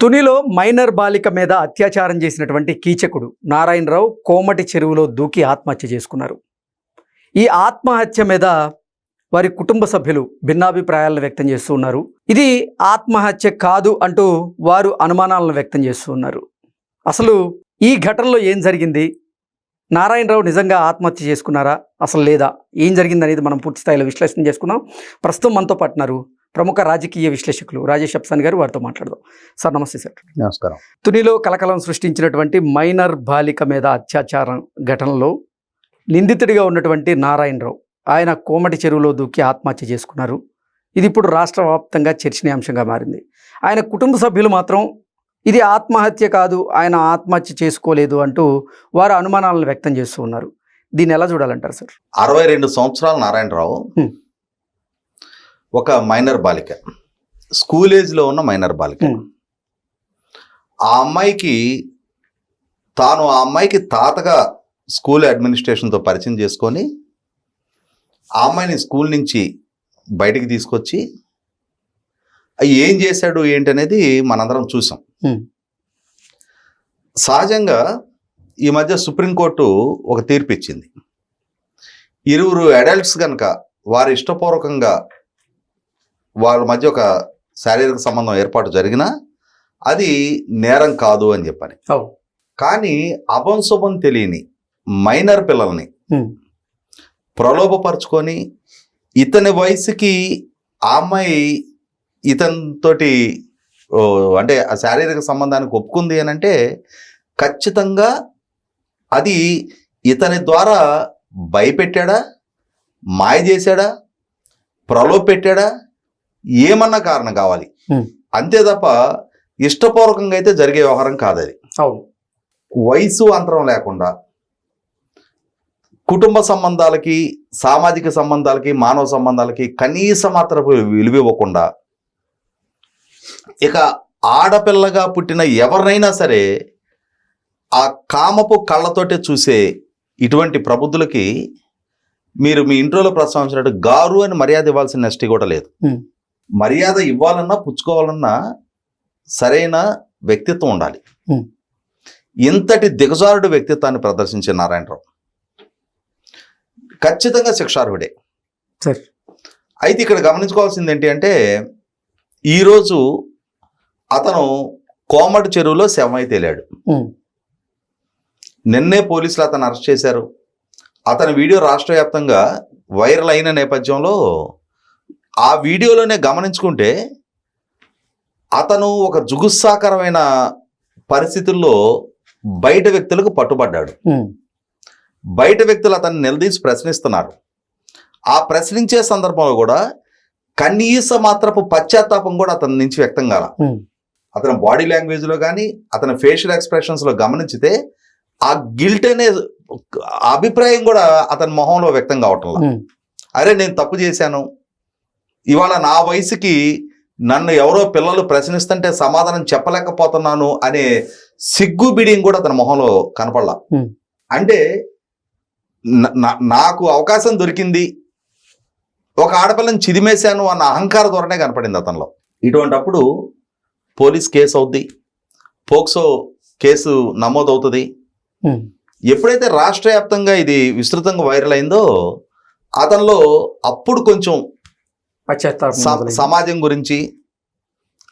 తునిలో minor బాలిక మీద అత్యాచారం చేసినటువంటి కీచకుడు నారాయణరావు కోమటి చెరువులో దూకి ఆత్మహత్య చేసుకున్నారు. ఈ ఆత్మహత్య మీద వారి కుటుంబ సభ్యులు భిన్నాభిప్రాయాలను వ్యక్తం చేస్తూ ఉన్నారు. ఇది ఆత్మహత్య కాదు అంటూ వారు అనుమానాలను వ్యక్తం చేస్తూ ఉన్నారు. అసలు ఈ ఘటనలో ఏం జరిగింది? నారాయణరావు నిజంగా ఆత్మహత్య చేసుకున్నారా? అసలు లేదా? ఏం జరిగింది అనేది మనం పూర్తి స్థాయిలో విశ్లేషణ చేసుకున్నాం ప్రస్తుతం మనతో పాటున్నారు ప్రముఖ రాజకీయ విశ్లేషకులు రాజేష్ అప్సాన్ గారు వారితో మాట్లాడదాం. సార్ నమస్తే సార్. నమస్కారం. తునిలో కలకలం సృష్టించినటువంటి మైనర్ బాలిక మీద అత్యాచారం ఘటనలో నిందితుడిగా ఉన్నటువంటి నారాయణరావు ఆయన కోమటి చెరువులో దూకి ఆత్మహత్య చేసుకున్నారు. ఇది ఇప్పుడు రాష్ట్ర వ్యాప్తంగా చర్చనీయాంశంగా మారింది. ఆయన కుటుంబ సభ్యులు మాత్రం ఇది ఆత్మహత్య కాదు ఆయన ఆత్మహత్య చేసుకోలేదు అంటూ వారు అనుమానాలను వ్యక్తం చేస్తూ ఉన్నారు. దీన్ని ఎలా చూడాలంటారు సార్? అరవై రెండు సంవత్సరాల నారాయణరావు. ఒక మైనర్ బాలిక స్కూల్ ఏజ్లో ఉన్న మైనర్ బాలిక హ్మ్. ఆ అమ్మాయికి తాను ఆ అమ్మాయికి తాతగా స్కూల్ అడ్మినిస్ట్రేషన్తో పరిచయం చేసుకొని ఆ అమ్మాయిని స్కూల్ నుంచి బయటికి తీసుకొచ్చి ఏం చేశాడు ఏంటనేది మనందరం చూసాం హ్మ్. సహజంగా ఈ మధ్య సుప్రీంకోర్టు ఒక తీర్పు ఇచ్చింది ఇరువురు అడల్ట్స్ కనుక వారి ఇష్టపూర్వకంగా వాళ్ళ మధ్య ఒక శారీరక సంబంధం ఏర్పాటు జరిగినా అది నేరం కాదు అని చెప్పని. కానీ అభం శుభం తెలియని మైనర్ పిల్లల్ని. ప్రలోభపరుచుకొని ఇతని వయసుకి ఆ అమ్మాయి ఇతనితోటి అంటే ఆ శారీరక సంబంధానికి ఒప్పుకుంది అని అంటే ఖచ్చితంగా అది ఇతని ద్వారా భయపెట్టాడా? మాయ చేశాడా? ప్రలోభ పెట్టాడా? ఏమన్నా కారణం కావాలి. అంతే తప్ప ఇష్టపూర్వకంగా అయితే జరిగే వ్యవహారం కాదు అది అవును వయసు అంతరం లేకుండా కుటుంబ సంబంధాలకి సామాజిక సంబంధాలకి మానవ సంబంధాలకి కనీస మాత్రపు విలువ ఇవ్వకుండా ఇక ఆడపిల్లగా పుట్టిన ఎవరినైనా సరే ఆ కామపు కళ్ళతోటే చూసే ఇటువంటి ప్రబుద్ధులకి మీరు మీ ఇంట్రోలో ప్రస్తావించినట్టు గారు అని మర్యాద ఇవ్వాల్సిన నెస్టీ కూడా లేదు. మర్యాద ఇవ్వాలన్నా పుచ్చుకోవాలన్నా సరైన వ్యక్తిత్వం ఉండాలి. ఇంతటి దిగజారుడు వ్యక్తిత్వాన్ని ప్రదర్శించే నారాయణరావు. ఖచ్చితంగా శిక్షార్హుడే. అయితే ఇక్కడ గమనించుకోవాల్సింది ఏంటి అంటే ఈరోజు అతను కోమటి చెరువులో శవమై తేలాడు. నిన్నే పోలీసులు అతను అరెస్ట్ చేశారు. అతని వీడియో రాష్ట్ర వ్యాప్తంగా వైరల్ అయిన నేపథ్యంలో ఆ వీడియోలోనే గమనించుకుంటే అతను ఒక జుగుత్సాకరమైన పరిస్థితుల్లో బయట వ్యక్తులకు పట్టుబడ్డాడు. బయట వ్యక్తులు అతన్ని నిలదీసి ప్రశ్నిస్తున్నారు ఆ ప్రశ్నించే సందర్భంలో కూడా కనీస మాత్రపు పశ్చాత్తాపం కూడా అతని నుంచి వ్యక్తం కాల. అతని బాడీ లాంగ్వేజ్లో కానీ అతని ఫేషియల్ ఎక్స్ప్రెషన్స్లో గమనించితే ఆ గిల్ట్ అనే అభిప్రాయం కూడా అతని మొహంలో వ్యక్తం కావటంలా. అరే నేను తప్పు చేశాను ఇవాళ నా వయసుకి నన్ను ఎవరో పిల్లలు ప్రశ్నిస్తుంటే సమాధానం చెప్పలేకపోతున్నాను అనే సిగ్గు బిడియం కూడా అతని మొహంలో కనపడలా. అంటే నాకు అవకాశం దొరికింది. ఒక ఆడపిల్లని చిదిమేశాను అన్న అహంకార ధోరణే కనపడింది అతనిలో. ఇటువంటప్పుడు పోలీస్ కేసు అవుద్ది. పోక్సో కేసు నమోదవుతుంది. హ్మ్. ఎప్పుడైతే రాష్ట్ర వ్యాప్తంగా ఇది విస్తృతంగా వైరల్ అయిందో అతనిలో అప్పుడు కొంచెం పశ్చాత్తాపం. సమాజం గురించి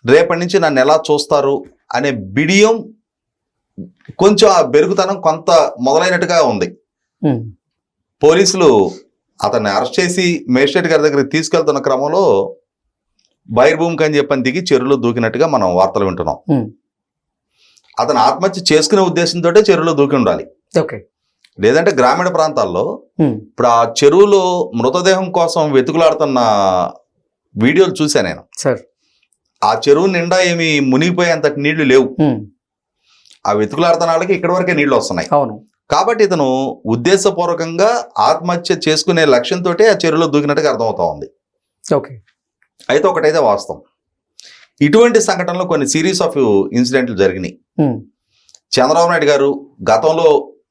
రేపటి నుంచి నన్ను ఎలా చూస్తారు అనే బిడియం కొంచెం ఆ బెరుగుతనం కొంత మొదలైనట్టుగా ఉంది. పోలీసులు అతన్ని అరెస్ట్ చేసి మేజిస్ట్రేట్ గారి దగ్గరికి తీసుకెళ్తున్న క్రమంలో బహిర్భూమికి అని చెప్పని దిగి చెరువులో దూకినట్టుగా మనం వార్తలు వింటున్నాం. అతను ఆత్మహత్య చేసుకునే ఉద్దేశంతో చెరువులో దూకి ఉండాలి ఓకే లేదంటే గ్రామీణ ప్రాంతాల్లో. ఇప్పుడు ఆ చెరువులో మృతదేహం కోసం వెతుకులాడుతున్న వీడియోలు చూసా నేను. సార్. ఆ చెరువు నిండా ఏమి మునిగిపోయేంతటి నీళ్ళు లేవు. ఆ వెతుకులాడుతున్న వాళ్ళకి ఇక్కడి వరకే నీళ్ళు వస్తున్నాయి. అవును. కాబట్టి ఇతను ఉద్దేశపూర్వకంగా ఆత్మహత్య చేసుకునే లక్ష్యంతో ఆ చెరువులో దూకినట్టుగా అర్థమవుతా ఉంది. ఓకే. అయితే ఒకటైతే వాస్తవం. ఇటువంటి సంఘటనలు కొన్ని సిరీస్ ఆఫ్ ఇన్సిడెంట్లు జరిగినాయి. చంద్రబాబు నాయుడు గారు గతంలో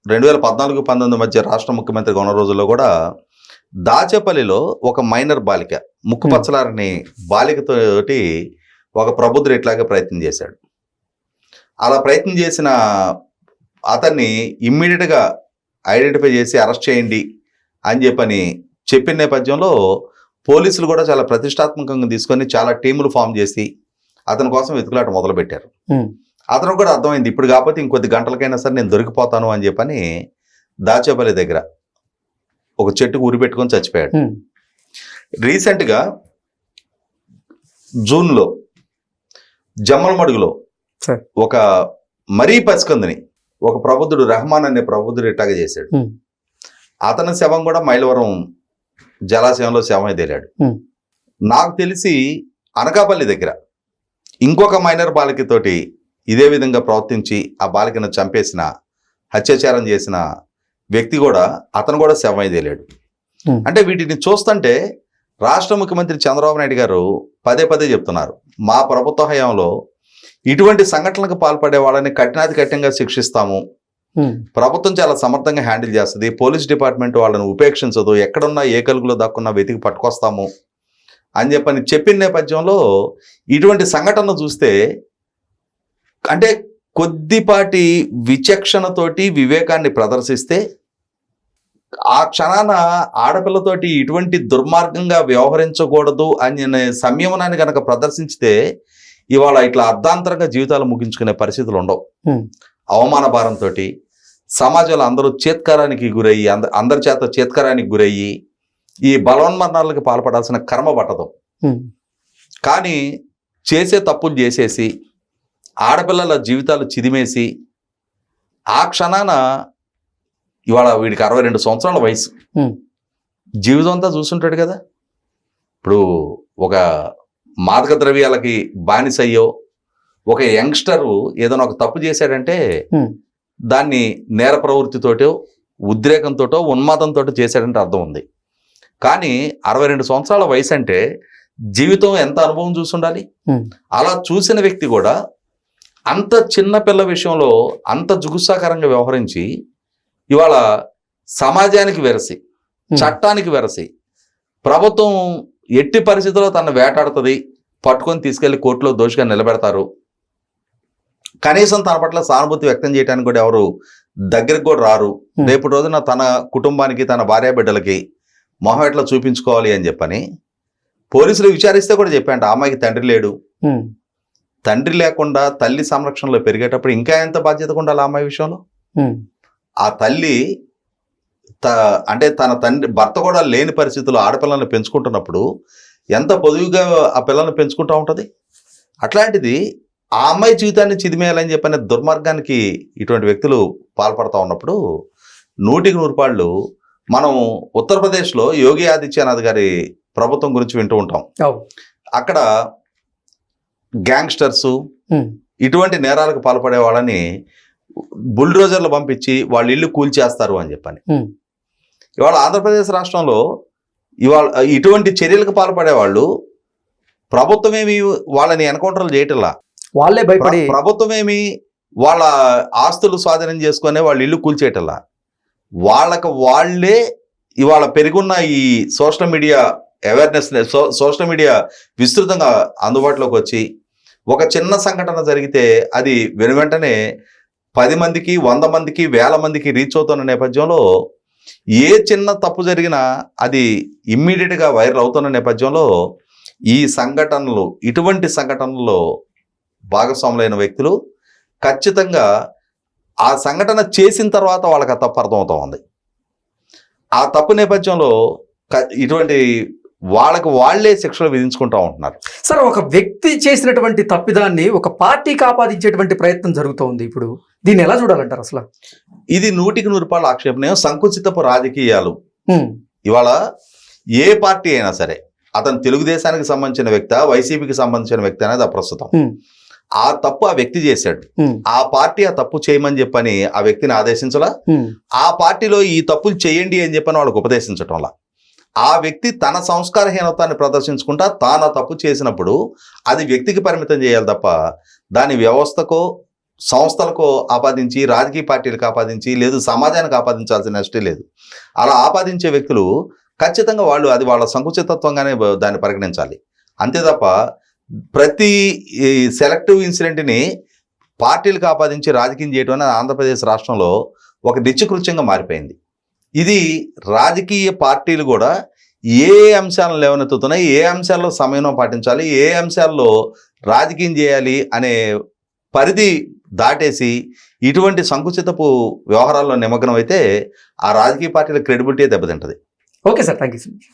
రెండు వేల పద్నాలుగు పంతొమ్మిది మధ్య రాష్ట్ర ముఖ్యమంత్రిగా ఉన్న రోజుల్లో కూడా దాచేపల్లిలో ఒక మైనర్ బాలిక ముక్కు Hmm. పచ్చలారని బాలికతోటి ఒక ప్రబుద్ధుడు ఇట్లాగే ప్రయత్నం చేశాడు. అలా ప్రయత్నం చేసిన అతన్ని ఇమ్మీడియట్గా ఐడెంటిఫై చేసి అరెస్ట్ చేయండి అని చెప్పని చెప్పిన నేపథ్యంలో పోలీసులు కూడా చాలా ప్రతిష్టాత్మకంగా తీసుకొని చాలా టీములు ఫామ్ చేసి అతని కోసం వెతుకులాట మొదలుపెట్టారు. ఉమ్, అతను కూడా అర్థమైంది ఇప్పుడు కాకపోతే ఇంకొద్ది గంటలకైనా సరే నేను దొరికిపోతాను అని చెప్పని దాచేపల్లి దగ్గర ఒక చెట్టుకు ఉరి పెట్టుకొని చచ్చిపోయాడు రీసెంట్గా జూన్లో జమ్మలమడుగులో. ఒక మరీ పసికందుని ఒక ప్రబుద్ధుడు రెహమాన్ అనే ప్రబుద్ధుడు ఇట్టాగా చేశాడు. అతని శవం కూడా మైలవరం జలాశయంలో శవమై తేలాడు. నాకు తెలిసి అనకాపల్లి దగ్గర ఇంకొక మైనర్ బాలికతోటి ఇదే విధంగా ప్రవర్తించి ఆ బాలికను చంపేసిన హత్యాచారం చేసిన వ్యక్తి కూడా అతను కూడా శవమై తేలాడు Hmm. అంటే వీటిని చూస్తుంటే రాష్ట్ర ముఖ్యమంత్రి చంద్రబాబు నాయుడు గారు పదే పదే చెప్తున్నారు. మా ప్రభుత్వ హయాంలో ఇటువంటి సంఘటనలకు పాల్పడే వాళ్ళని కఠినాతి కఠినంగా శిక్షిస్తాము ప్రభుత్వం చాలా సమర్థంగా హ్యాండిల్ చేస్తుంది. పోలీస్ డిపార్ట్మెంట్ వాళ్ళని ఉపేక్షించదు. ఎక్కడున్నా ఏ కలుగులో దాక్కున్నా వెతికి పట్టుకొస్తాము అని చెప్పని చెప్పిన నేపథ్యంలో ఇటువంటి సంఘటన చూస్తే అంటే కొద్దిపాటి విచక్షణతోటి వివేకాన్ని ప్రదర్శిస్తే ఆ క్షణాన ఆడపిల్లతోటి ఇటువంటి దుర్మార్గంగా వ్యవహరించకూడదు అనే సంయమనాన్ని కనుక ప్రదర్శించితే ఇవాళ ఇట్లా అర్ధాంతరంగా జీవితాలు ముగించుకునే పరిస్థితులు ఉండవు. అవమాన భారంతో సమాజంలో అందరూ చేత్కారానికి గురయ్యి అంద అందరి చేత చేత్కారానికి గురయ్యి ఈ బలవన్మరణాలకు పాల్పడాల్సిన కర్మ పట్టదు. కానీ చేసే తప్పులు చేసేసి ఆడపిల్లల జీవితాలు చిదిమేసి ఆ క్షణాన ఇవాళ వీడికి అరవై రెండు సంవత్సరాల వయసు. జీవితం అంతా చూస్తుంటాడు కదా. ఇప్పుడు ఒక మాదక ద్రవ్యాలకి బానిసయ్యో ఒక యంగ్స్టరు ఏదైనా ఒక తప్పు చేశాడంటే దాన్ని నేర ప్రవృత్తితోటో ఉద్రేకంతోటో ఉన్మాదంతో చేశాడంటే అర్థం ఉంది. కానీ అరవై రెండు సంవత్సరాల వయసు అంటే జీవితం ఎంత అనుభవం చూసుండాలి అలా చూసిన వ్యక్తి కూడా అంత చిన్న పిల్ల విషయంలో అంత జుగుత్సాకరంగా వ్యవహరించి ఇవాళ సమాజానికి వెరసి. చట్టానికి వెరసి ప్రభుత్వం ఎట్టి పరిస్థితుల్లో తను వేటాడుతుంది పట్టుకొని తీసుకెళ్ళి కోర్టులో దోషిగా నిలబెడతారు కనీసం తన పట్ల సానుభూతి వ్యక్తం చేయడానికి కూడా ఎవరు దగ్గరికి కూడా రారు. రేపు రోజున తన కుటుంబానికి తన భార్య బిడ్డలకి మొహం ఎట్లా చూపించుకోవాలి అని చెప్పని పోలీసులు విచారిస్తే కూడా చెప్పాంట ఆ అమ్మాయికి తండ్రి లేడు తండ్రి లేకుండా తల్లి సంరక్షణలో పెరిగేటప్పుడు ఇంకా ఎంత బాధ్యతగా ఉండాలి ఆ అమ్మాయి విషయంలో? ఆ తల్లి త అంటే తన తండ్రి భర్త కూడా లేని పరిస్థితుల్లో ఆడపిల్లల్ని పెంచుకుంటున్నప్పుడు ఎంత పొదువుగా ఆ పిల్లల్ని పెంచుకుంటూ ఉంటుంది? అట్లాంటిది ఆ అమ్మాయి జీవితాన్ని చిదిమేయాలని చెప్పిన దుర్మార్గానికి ఇటువంటి వ్యక్తులు పాల్పడతా ఉన్నప్పుడు నూటికి నూరు పాళ్ళు మనం ఉత్తరప్రదేశ్లో యోగి ఆదిత్యనాథ్ గారి ప్రభుత్వం గురించి వింటూ ఉంటాం. అక్కడ గ్యాంగ్స్టర్సు ఇటువంటి నేరాలకు పాల్పడే వాళ్ళని బుల్డోజర్లు పంపించి వాళ్ళ ఇల్లు కూల్చేస్తారు అని చెప్పని. ఇవాళ ఆంధ్రప్రదేశ్ రాష్ట్రంలో ఇవాళ ఇటువంటి చర్యలకు పాల్పడే వాళ్ళు ప్రభుత్వమేమి వాళ్ళని ఎన్కౌంటర్లు చేయటంలా? వాళ్ళే భయపడి ప్ర- ప్రభుత్వమేమి వాళ్ళ ఆస్తులు స్వాధీనం చేసుకునే వాళ్ళ ఇల్లు కూల్చేయటంలా? వాళ్ళకు వాళ్ళే ఇవాళ పెరుగున్న ఈ social media awareness social media విస్తృతంగా అందుబాటులోకి వచ్చి ఒక చిన్న సంఘటన జరిగితే అది వెను వెంటనే పది మందికి వంద మందికి వేల మందికి రీచ్ అవుతున్న నేపథ్యంలో ఏ చిన్న తప్పు జరిగినా అది ఇమ్మీడియట్గా వైరల్ అవుతున్న నేపథ్యంలో ఈ సంఘటనలు ఇటువంటి సంఘటనలో భాగస్వాములైన వ్యక్తులు ఖచ్చితంగా ఆ సంఘటన చేసిన తర్వాత వాళ్ళకి ఆ తప్పు అర్థమవుతూ ఉంది. ఆ తప్పు నేపథ్యంలో ఇటువంటి వాళ్ళకు వాళ్ళే శిక్షలు విధించుకుంటా ఉంటున్నారు. సార్ ఒక వ్యక్తి చేసినటువంటి తప్పిదాన్ని ఒక పార్టీకి ఆపాదించేటువంటి ప్రయత్నం జరుగుతోంది ఇప్పుడు. దీన్ని ఎలా చూడాలంటారు అసలు? ఇది నూటికి నూరు రూపాయల ఆక్షేపణీయం సంకుచితపు రాజకీయాలు. ఇవాళ ఏ పార్టీ అయినా సరే అతను తెలుగుదేశానికి సంబంధించిన వ్యక్తి వైసీపీకి సంబంధించిన వ్యక్తి అనేది అప్రస్తుతం ఆ తప్పు ఆ వ్యక్తి చేశాడు. ఆ పార్టీ ఆ తప్పు చేయమని చెప్పని ఆ వ్యక్తిని ఆదేశించలా? ఆ పార్టీలో ఈ తప్పులు చేయండి అని చెప్పని వాళ్ళకు ఉపదేశించటంలా? ఆ వ్యక్తి తన సంస్కారహీనతాన్ని ప్రదర్శించుకుంటా తాను తప్పు చేసినప్పుడు అది వ్యక్తికి పరిమితం చేయాలి తప్ప దాని వ్యవస్థకో సంస్థలకో ఆపాదించి రాజకీయ పార్టీలకు ఆపాదించి లేదు సమాజానికి ఆపాదించాల్సిన నష్టం లేదు. అలా ఆపాదించే వ్యక్తులు ఖచ్చితంగా వాళ్ళు అది వాళ్ళ సంకుచితత్వంగానే దాన్ని పరిగణించాలి. అంతే తప్ప ప్రతి సెలెక్టివ్ ఇన్సిడెంట్ని పార్టీలకు ఆపాదించి రాజకీయం చేయడం అనేది ఆంధ్రప్రదేశ్ రాష్ట్రంలో ఒక నిత్యకృత్యంగా మారిపోయింది. ఇది రాజకీయ పార్టీలు కూడా ఏ అంశాలను లేవనెత్తుతున్నాయి ఏ అంశాల్లో సమయం పాటించాలి ఏ అంశాల్లో రాజకీయం చేయాలి అనే పరిధి దాటేసి ఇటువంటి సంకుచితపు వ్యవహారాల్లో నిమగ్నం అయితే ఆ రాజకీయ పార్టీల credibility దెబ్బతింటది. Okay sir thank you so much.